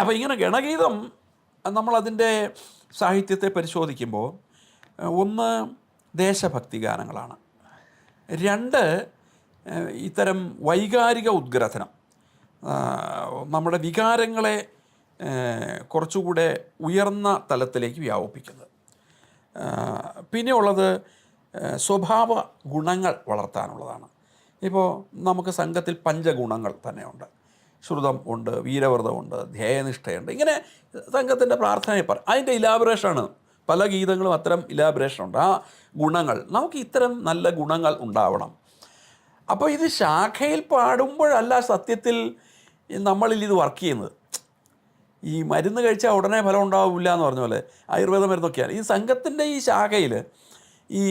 അപ്പോൾ ഇങ്ങനെ ഗണഗീതം നമ്മളതിന്റെ സാഹിത്യത്തെ പരിശോധിക്കുമ്പോൾ ഒന്ന് ദേശഭക്തി ഗാനങ്ങളാണ്. രണ്ട് ഇത്തരം വൈകാരിക ഉദ്ഗ്രഥനം. നമ്മുടെ വികാരങ്ങളെ കുറച്ചുകൂടെ ഉയർന്ന തലത്തിലേക്ക് വ്യാപിപ്പിക്കുന്നത്. പിന്നെ ഉള്ളത് സ്വഭാവ ഗുണങ്ങൾ വളർത്താനുള്ളതാണ്. ഇപ്പോൾ നമുക്ക് സംഘത്തിൽ പഞ്ചഗുണങ്ങൾ തന്നെയുണ്ട്. ശ്രുതം ഉണ്ട് വീരവ്രതമുണ്ട് ധ്യേയനിഷ്ഠയുണ്ട്. ഇങ്ങനെ സംഘത്തിന്റെ പ്രാർത്ഥനയെ പറ. അതിന്റെ ഇലാബറേഷനാണ് പല ഗീതങ്ങളും അത്തരം ഇലാബറേഷനുണ്ട് ആ ഗുണങ്ങൾ നമുക്ക് ഇത്തരം നല്ല ഗുണങ്ങൾ ഉണ്ടാവണം. അപ്പോൾ ഇത് ശാഖയിൽ പാടുമ്പോഴല്ല സത്യത്തിൽ നമ്മളിൽ ഇത് വർക്ക് ചെയ്യുന്നത്. ഈ മരുന്ന് കഴിച്ചാൽ ഉടനെ ഫലം ഉണ്ടാവില്ല എന്ന് പറഞ്ഞ പോലെ ആയുർവേദ മരുന്നൊക്കെയാണ്. ഈ സംഘത്തിന്റെ ഈ ശാഖയിൽ ഈ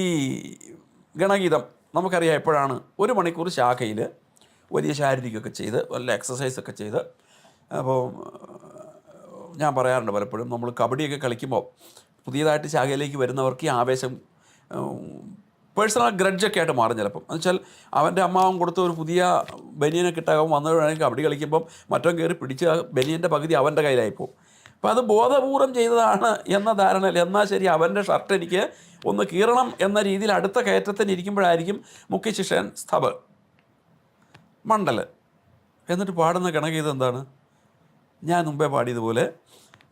ഗണഗീതം നമുക്കറിയാം എപ്പോഴാണ്? ഒരു മണിക്കൂർ ശാഖയിൽ വലിയ ശാരീരികമൊക്കെ ചെയ്ത് വല്ല എക്സസൈസൊക്കെ ചെയ്ത്. അപ്പോൾ ഞാൻ പറയാറുണ്ട് പലപ്പോഴും നമ്മൾ കബഡിയൊക്കെ കളിക്കുമ്പോൾ പുതിയതായിട്ട് ശാഖയിലേക്ക് വരുന്നവർക്ക് ഈ ആവേശം പേഴ്സണൽ ഗ്രഡ്ജൊക്കെ ആയിട്ട് മാറും ചിലപ്പം. എന്ന് വെച്ചാൽ അവന്റെ അമ്മാവൻ കൊടുത്ത ഒരു പുതിയ ബനിയനെ കിട്ടാകും വന്നവരാണെങ്കിൽ കബഡി കളിക്കുമ്പം മറ്റോ കയറി പിടിച്ച് ബനിയന്റെ പകുതി അവന്റെ കയ്യിലായിപ്പോൾ അപ്പോൾ അത് ബോധപൂർവം ചെയ്തതാണ് എന്ന ധാരണയിൽ എന്നാൽ ശരി അവന്റെ ഷർട്ട് എനിക്ക് ഒന്ന് കീറണം എന്ന രീതിയിൽ അടുത്ത കയറ്റത്തിന് ഇരിക്കുമ്പോഴായിരിക്കും മുഖ്യ ശിഷ്യൻ സ്തബ് മണ്ഡൽ എന്നിട്ട് പാടുന്ന കിണക്ക് ഇതെന്താണ് ഞാൻ മുമ്പേ പാടിയതുപോലെ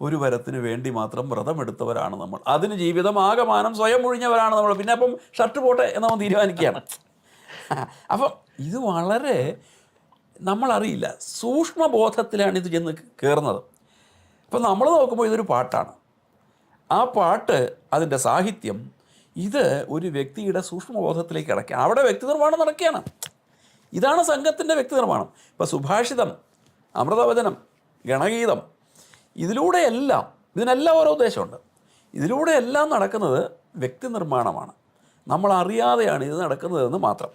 ഒരു വരത്തിന് വേണ്ടി മാത്രം വ്രതമെടുത്തവരാണ് നമ്മൾ. അതിന് ജീവിതം ആകമാനം സ്വയം ഒഴിഞ്ഞവരാണ് നമ്മൾ. പിന്നെ അപ്പം ഷർട്ട് പോട്ടെ എന്ന് നമ്മൾ തീരുമാനിക്കുകയാണ്. അപ്പം ഇത് വളരെ നമ്മളറിയില്ല. സൂക്ഷ്മബോധത്തിലാണ് ഇത് ചെന്ന് കയറുന്നത്. അപ്പം നമ്മൾ നോക്കുമ്പോൾ ഇതൊരു പാട്ടാണ്. ആ പാട്ട് അതിന്റെ സാഹിത്യം ഇത് ഒരു വ്യക്തിയുടെ സൂക്ഷ്മബോധത്തിലേക്ക് ഇടയ്ക്കുക അവിടെ വ്യക്തി നിർമ്മാണം നടക്കുകയാണ്. ഇതാണ് സംഘത്തിന്റെ വ്യക്തി നിർമ്മാണം ഇപ്പോൾ സുഭാഷിതം അമൃതവചനം ഗണഗീതം ഇതിലൂടെയെല്ലാം ഇതിനെല്ലാം ഓരോ ഉദ്ദേശമുണ്ട്. ഇതിലൂടെയെല്ലാം നടക്കുന്നത് വ്യക്തി നിർമ്മാണമാണ് നമ്മൾ അറിയാതെയാണ് ഇത് നടക്കുന്നതെന്ന് മാത്രം.